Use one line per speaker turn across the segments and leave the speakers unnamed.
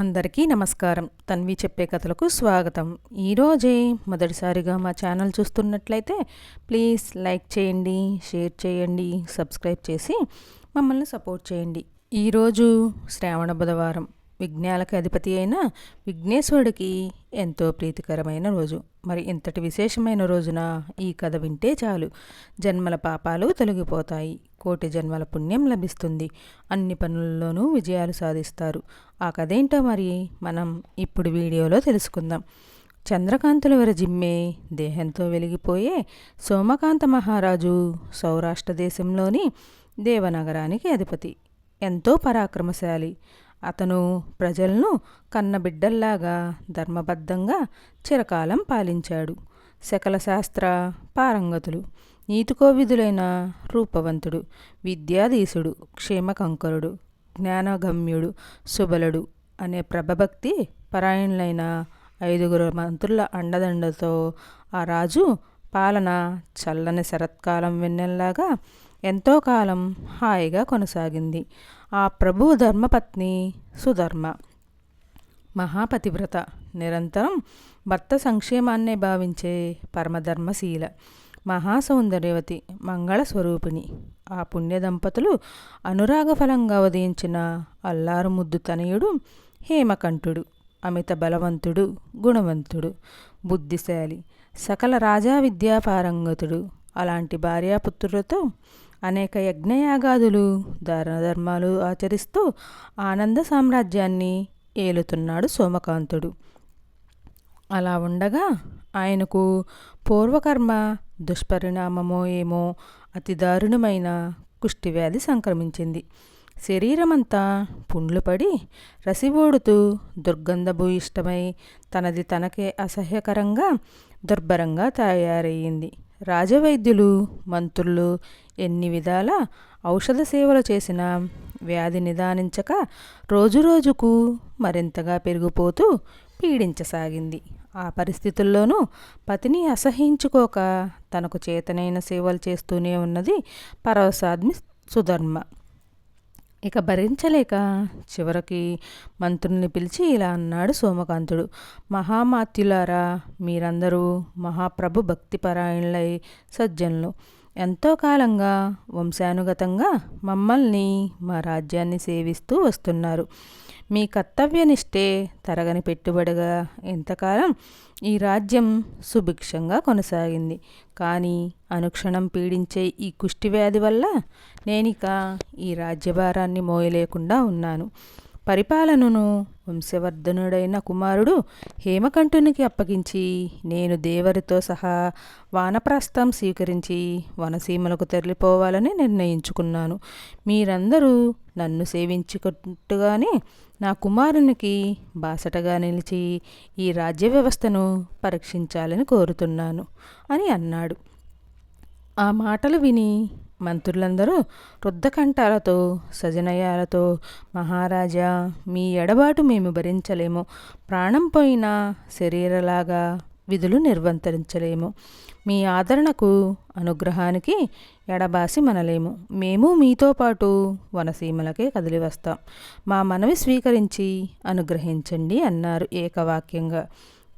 అందరికీ నమస్కారం. తన్వి చెప్పే కథలకు స్వాగతం. ఈరోజే మొదటిసారిగా మా ఛానల్ చూస్తున్నట్లయితే ప్లీజ్ లైక్ చేయండి షేర్ చేయండి సబ్స్క్రైబ్ చేసి మమ్మల్ని సపోర్ట్ చేయండి. ఈరోజు శ్రావణ బుధవారం. విఘ్నాలకు అధిపతి అయిన విఘ్నేశ్వరుడికి ఎంతో ప్రీతికరమైన రోజు. మరి ఇంతటి విశేషమైన రోజున ఈ కథ వింటే చాలు. జన్మల పాపాలు తొలగిపోతాయి. కోటి జన్మల పుణ్యం లభిస్తుంది. అన్ని పనుల్లోనూ విజయాలు సాధిస్తారు. ఆ కథ ఏంటో మరి మనం ఇప్పుడు వీడియోలో తెలుసుకుందాం. చంద్రకాంతుల విరజిమ్మే దేహంతో వెలిగిపోయే సోమకాంత మహారాజు సౌరాష్ట్ర దేశంలోని దేవనగరానికి అధిపతి. ఎంతో పరాక్రమశాలి. అతను ప్రజలను కన్నబిడ్డల్లాగా ధర్మబద్ధంగా చిరకాలం పాలించాడు. శకల శాస్త్ర పారంగతులు నీతికోవిధులైన రూపవంతుడు విద్యాధీసుడు క్షేమకంకరుడు జ్ఞానగమ్యుడు సుబలుడు అనే ప్రభభక్తి పరాయణులైన ఐదుగురు మంత్రుల అండదండతో ఆ రాజు పాలన చల్లని శరత్కాలం వెన్నెల్లాగా ఎంతో కాలం హాయిగా కొనసాగింది. ఆ ప్రభు ధర్మపత్ని సుధర్మ. మహాపతివ్రత. నిరంతరం భర్త సంక్షేమాన్నే భావించే పరమధర్మశీల మహాసౌందర్యవతి మంగళస్వరూపిణి. ఆ పుణ్య దంపతులు అనురాగఫలంగా ఉదయించిన అల్లారు ముద్దు తనయుడు హేమకంఠుడు అమిత బలవంతుడు గుణవంతుడు బుద్ధిశాలి సకల రాజా విద్యాపారంగతుడు. అలాంటి భార్యాపుత్రులతో అనేక యజ్ఞయాగాదులు దానధర్మాలు ఆచరిస్తూ ఆనంద సామ్రాజ్యాన్ని ఏలుతున్నాడు సోమకాంతుడు. అలా ఉండగా ఆయనకు పూర్వకర్మ దుష్పరిణామమో ఏమో అతి దారుణమైన కుష్టివ్యాధి సంక్రమించింది. శరీరమంతా పుండ్లు పడి రసివోడుతూ దుర్గంధభూయిష్టమై తనది తనకే అసహ్యకరంగా దుర్భరంగా తయారయ్యింది రాజవైద్యులు మంత్రులు ఎన్ని విధాల ఔషధ సేవలు చేసినా వ్యాధి నిదానించక రోజురోజుకు మరింతగా పెరిగిపోతూ పీడించసాగింది. ఆ పరిస్థితుల్లోనూ పతిని అసహించుకోక తనకు చేతనైన సేవలు చేస్తూనే ఉన్నది పరవసాద్మి సుధర్మ. ఇక భరించలేక చివరికి మంత్రుల్ని పిలిచి ఇలా అన్నాడు సోమకాంతుడు. మహామాత్యులారా మీరందరూ మహాప్రభు భక్తిపరాయణులై సజ్జనులు. ఎంతో కాలంగా వంశానుగతంగా మమ్మల్ని మా రాజ్యాన్ని సేవిస్తూ వస్తున్నారు. మీ కర్తవ్యనిష్టే తరగని పెట్టుబడిగా ఎంతకాలం ఈ రాజ్యం సుభిక్షంగా కొనసాగింది. కానీ అనుక్షణం పీడించే ఈ కుష్టివ్యాధి వల్ల నేనిక ఈ రాజ్యభారాన్ని మోయలేకుండా ఉన్నాను. పరిపాలనను వంశవర్ధనుడైన కుమారుడు హేమకంఠునికి అప్పగించి నేను దేవరితో సహా వానప్రస్థం స్వీకరించి వనసీమలకు తరలిపోవాలని నిర్ణయించుకున్నాను. మీరందరూ నన్ను సేవించుకుంటుగానే నా కుమారునికి బాసటగా నిలిచి ఈ రాజ్య వ్యవస్థను పరీక్షించాలని కోరుతున్నాను అని అన్నాడు. ఆ మాటలు విని మంత్రులందరూ రుద్ధకంఠాలతో సజనయాలతో మహారాజా మీ ఎడబాటు మేము భరించలేము. ప్రాణం పోయిన శరీరలాగా విధులు నిర్వర్తించలేము మీ ఆదరణకు అనుగ్రహానికి ఎడబాసి మనలేము. మేము మీతో పాటు వనసీమలకే కదిలి వస్తాం మా మనవి స్వీకరించి అనుగ్రహించండి అన్నారు ఏకవాక్యంగా.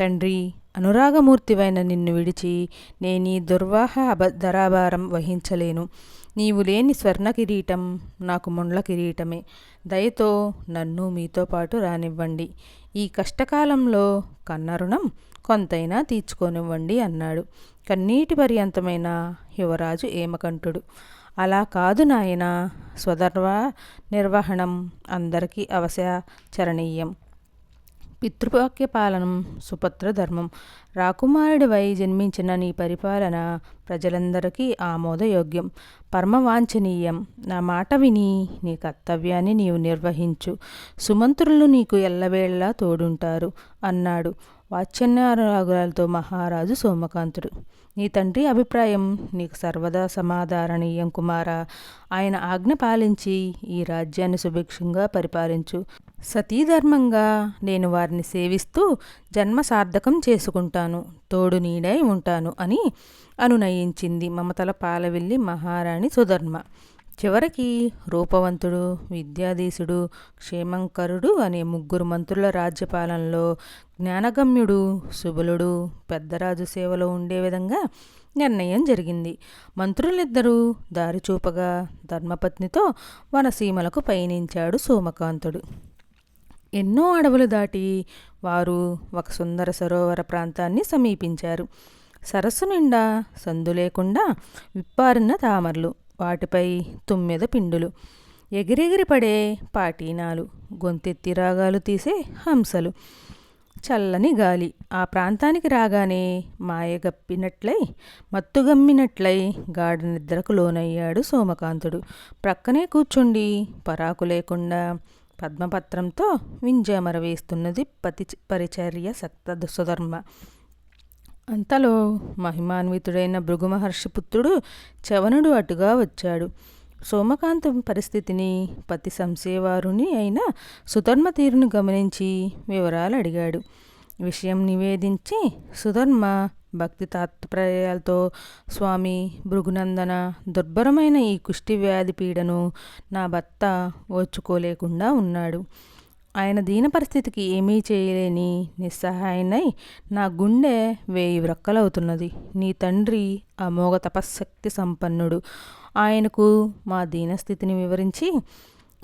తండ్రి అనురాగమూర్తివైన నిన్ను విడిచి నేనీ దుర్వాహ అబద్ధరాభారం వహించలేను. నీవు లేని స్వర్ణ కిరీటం నాకు ముండ్ల కిరీటమే. దయతో నన్ను మీతో పాటు రానివ్వండి. ఈ కష్టకాలంలో కన్న రుణం కొంతైనా తీర్చుకోనివ్వండి అన్నాడు. కన్నీటి పర్యంతమైన యువరాజు ఏమకంటుడు అలా కాదు నాయన స్వధర్వ నిర్వహణం అందరికీ అవసచరణీయం పితృవాక్య పాలనం సుపత్ర ధర్మం రాకుమారుడివై జన్మించిన నీ పరిపాలన ప్రజలందరికీ ఆమోదయోగ్యం. పరమవాంఛనీయం. నా మాట విని నీ కర్తవ్యాన్ని నీవు నిర్వహించు. సుమంత్రులు నీకు ఎల్లవేళలా తోడుంటారు అన్నాడు వాత్సల్యానురాగులతో మహారాజు సోమకాంతుడు. నీ తండ్రి అభిప్రాయం నీకు సర్వదా సమాధారణీయం కుమార. ఆయన ఆజ్ఞ పాలించి ఈ రాజ్యాన్ని సుభిక్షంగా పరిపాలించు. సతీధర్మంగా నేను వారిని సేవిస్తూ జన్మ సార్థకం చేసుకుంటాను. తోడు నీడై ఉంటాను అని అనునయించింది మమతల పాలవెల్లి మహారాణి సుధర్మ. చివరికి రూపవంతుడు విద్యాధీశుడు క్షేమంకరుడు అనే ముగ్గురు మంత్రుల రాజ్యపాలనలో జ్ఞానగమ్యుడు సుబలుడు పెద్దరాజు సేవలో ఉండే విధంగా నిర్ణయం జరిగింది. మంత్రులిద్దరూ దారి చూపగా ధర్మపత్నితో వనసీమలకు పయనించాడు సోమకాంతుడు. ఎన్నో అడవులు దాటి వారు ఒక సుందర సరోవర ప్రాంతాన్ని సమీపించారు. సరస్సు నిండా సందు లేకుండా విప్పారిన తామరలు వాటిపై తుమ్మెద పిండులు ఎగిరెగిరి పడే పాటీనాలు గొంతెత్తి రాగాలు తీసే హంసలు చల్లని గాలి ఆ ప్రాంతానికి రాగానే మాయగప్పినట్లై మత్తుగమ్మినట్లై గాఢ నిద్రకు లోనయ్యాడు సోమకాంతుడు. ప్రక్కనే కూర్చుండి పరాకు లేకుండా పద్మపత్రంతో వింజామర వేస్తున్నది పతి పరిచర్య సక్త సుధర్మ అంతలో మహిమాన్వితుడైన భృగు మహర్షి పుత్రుడు చవనుడు అటుగా వచ్చాడు. సోమకాంతం పరిస్థితిని పతి సంశయవారుని అయిన సుధర్మ తీరును గమనించి వివరాలు అడిగాడు. విషయం నివేదించి సుధర్మ భక్తి తాత్పర్యాలతో స్వామి భృగునందన దుర్భరమైన ఈ కుష్టి వ్యాధి పీడను నా భర్త ఓర్చుకోలేకుండా ఉన్నాడు. ఆయన దీన పరిస్థితికి ఏమీ చేయలేని నిస్సహాయనై నా గుండె వేయి వ్రక్కలవుతున్నది. నీ తండ్రి అమోఘ తపశ్శక్తి సంపన్నుడు. ఆయనకు మా దీనస్థితిని వివరించి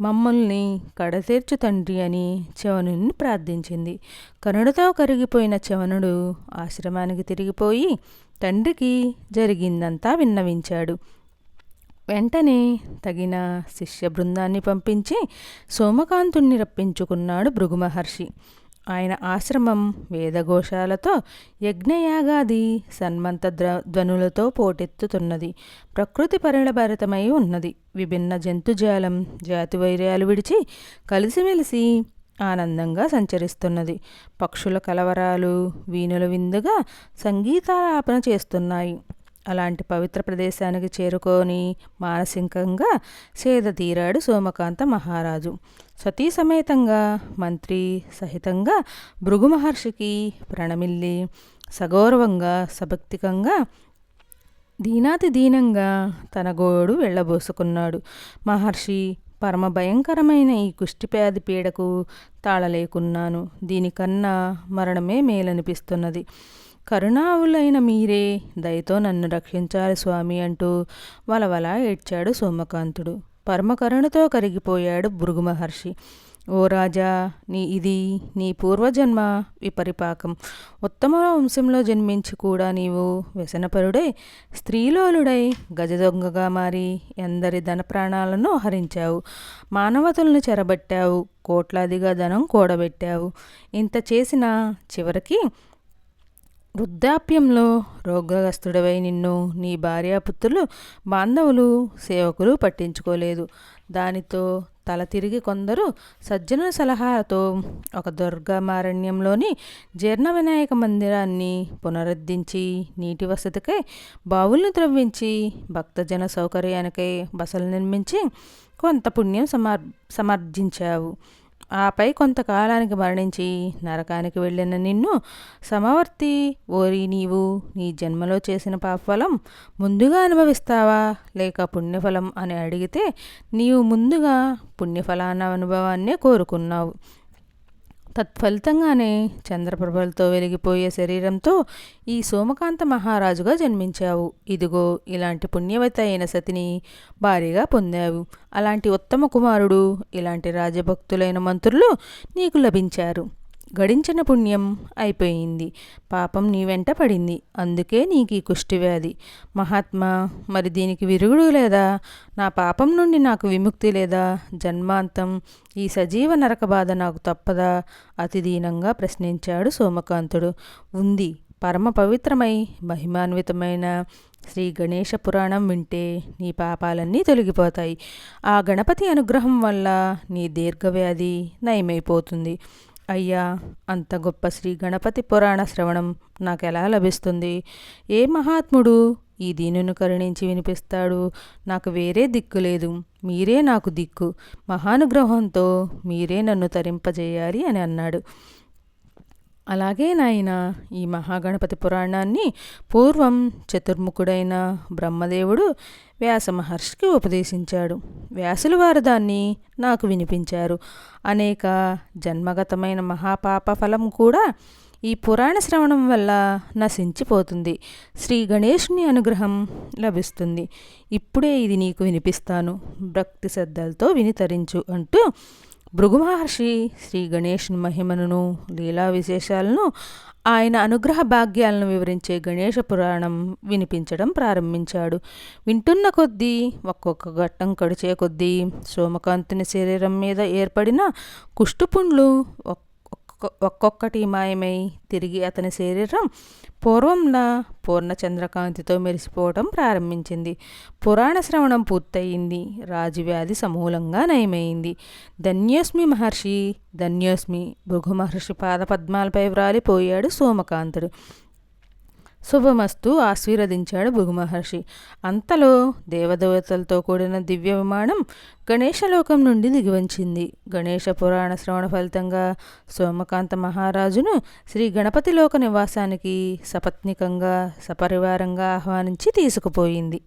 మమ్మల్ని కడతీర్చు తండ్రి అని చవనుని ప్రార్థించింది. కరుణతో కరిగిపోయిన చవనుడు ఆశ్రమానికి తిరిగిపోయి తండ్రికి జరిగిందంతా విన్నవించాడు. వెంటనే తగిన శిష్య బృందాన్ని పంపించి సోమకాంతుణ్ణి రప్పించుకున్నాడు భృగు మహర్షి ఆయన ఆశ్రమం వేదఘోషాలతో యజ్ఞయాగాది సన్మంత ద్ర ధ్వనులతో పోటెత్తుతున్నది. ప్రకృతి పరిణభరితమై ఉన్నది. విభిన్న జంతుజాలం జాతి వైర్యాలు విడిచి కలిసిమెలిసి ఆనందంగా సంచరిస్తున్నది. పక్షుల కలవరాలు వీణుల విందుగా సంగీతాలాపన చేస్తున్నాయి. అలాంటి పవిత్ర ప్రదేశానికి చేరుకొని మానసికంగా సేద తీరాడు సోమకాంత మహారాజు. సతీ సమేతంగా మంత్రి సహితంగా భృగు మహర్షికి ప్రణమిల్లి సగౌరవంగా సభక్తికంగా దీనాతి దీనంగా తన గోడు వెళ్ళబోసుకున్నాడు. మహర్షి పరమ భయంకరమైన ఈ కుష్టిప్యాధి పీడకు తాళలేకున్నాను. దీనికన్నా మరణమే మేలనిపిస్తున్నది. కరుణావులైన మీరే దయతో నన్ను రక్షించాలి స్వామి అంటూ వలవల ఏడ్చాడు సోమకాంతుడు. పరమకరుణతో కరిగిపోయాడు భృగు మహర్షి. ఓ రాజా నీ ఇది నీ పూర్వజన్మ విపరిపాకం. ఉత్తమ వంశంలో జన్మించి కూడా నీవు వ్యసనపరుడై స్త్రీలోలుడై గజదొంగగా మారి ఎందరి ధన ప్రాణాలను హరించావు. మానవతులను చెరబట్టావు కోట్లాదిగా ధనం కూడబెట్టావు. ఇంత చేసిన చివరికి వృద్ధాప్యంలో రోగగ్రస్తుడవై నిన్ను నీ భార్యాపుత్రులు బాంధవులు సేవకులు పట్టించుకోలేదు. దానితో తల తిరిగి కొందరు సజ్జనుల సలహాతో ఒక దుర్గమారణ్యంలోని జీర్ణ వినాయక మందిరాన్ని పునరుద్ధరించి నీటి వసతికై బావులను త్రవ్వించి భక్తజన సౌకర్యానికై బసలు నిర్మించి కొంత పుణ్యం సమర్ సమర్జించావు. ఆపై కొంతకాలానికి మరణించి నరకానికి వెళ్ళిన నిన్ను సమవర్తి ఓరి నీవు నీ జన్మలో చేసిన పాపఫలం ముందుగా అనుభవిస్తావా? లేక పుణ్యఫలం అని అడిగితే నీవు ముందుగా పుణ్యఫలాన అనుభవాన్నే కోరుకున్నావు. తత్ఫలితంగానే చంద్రప్రభలతో వెలిగిపోయే శరీరంతో ఈ సోమకాంత మహారాజుగా జన్మించావు. ఇదిగో ఇలాంటి పుణ్యవతి అయిన సతిని భారీగా పొందావు. అలాంటి ఉత్తమ కుమారుడు ఇలాంటి రాజభక్తులైన మంత్రులు నీకు లభించారు. గడించిన పుణ్యం అయిపోయింది. పాపం నీ వెంట పడింది. అందుకే నీకు ఈ కుష్టివ్యాధి మహాత్మా మరి దీనికి విరుగుడు లేదా? నా పాపం నుండి నాకు విముక్తి లేదా? జన్మాంతం ఈ సజీవ నరక బాధ నాకు తప్పదా? అతి దీనంగా ప్రశ్నించాడు సోమకాంతుడు. ఉంది. పరమ పవిత్రమై మహిమాన్వితమైన శ్రీ గణేష పురాణం వింటే నీ పాపాలన్నీ తొలగిపోతాయి. ఆ గణపతి అనుగ్రహం వల్ల నీ దీర్ఘవ్యాధి నయమైపోతుంది. అయ్యా అంత గొప్ప శ్రీ గణపతి పురాణ శ్రవణం నాకు ఎలా లభిస్తుంది? ఏ మహాత్ముడు ఈ దీనును కరుణించి వినిపిస్తాడు? నాకు వేరే దిక్కు లేదు మీరే నాకు దిక్కు. మహానుగ్రహంతో మీరే నన్ను తరింపజేయాలి అని అన్నాడు. అలాగే నాయన ఈ మహాగణపతి పురాణాన్ని పూర్వం చతుర్ముఖుడైన బ్రహ్మదేవుడు వ్యాస మహర్షికి ఉపదేశించాడు. వ్యాసుల వారు దాన్ని నాకు వినిపించారు. అనేక జన్మగతమైన మహాపాప ఫలం కూడా ఈ పురాణ శ్రవణం వల్ల నశించిపోతుంది. శ్రీ గణేషుని అనుగ్రహం లభిస్తుంది. ఇప్పుడే ఇది నీకు వినిపిస్తాను. భక్తి శ్రద్ధలతో వినితరించు అంటూ భృగు మహర్షి శ్రీ గణేష్ మహిమను లీలా విశేషాలను ఆయన అనుగ్రహ భాగ్యాలను వివరించే గణేష పురాణం వినిపించడం ప్రారంభించాడు. వింటున్న కొద్దీ ఒక్కొక్క ఘట్టం కడిచే కొద్దీ సోమకాంతుని శరీరం మీద ఏర్పడిన కుష్టుపుండ్లు ఒక్క ఒక్కొక్కటి మాయమై తిరిగి అతని శరీరం పూర్వంలా పూర్ణచంద్రకాంతితో మెరిసిపోవడం మెరిసిపోవటం ప్రారంభించింది. పురాణ శ్రవణం పూర్తయింది. రాజువ్యాధి సమూలంగా నయమైంది. ధన్యోస్మి మహర్షి ధన్యోస్మి భృగు మహర్షి పాదపద్మాలపై వ్రాలిపోయాడు సోమకాంతుడు. శుభమస్తు ఆశీర్వదించాడు భృగు మహర్షి అంతలో దేవదేవతలతో కూడిన దివ్య విమానం గణేశలోకం నుండి దిగివంచింది. గణేష పురాణ శ్రవణ ఫలితంగా సోమకాంత మహారాజును శ్రీ గణపతి లోక నివాసానికి సపత్నికంగా సపరివారంగా ఆహ్వానించి తీసుకుపోయింది.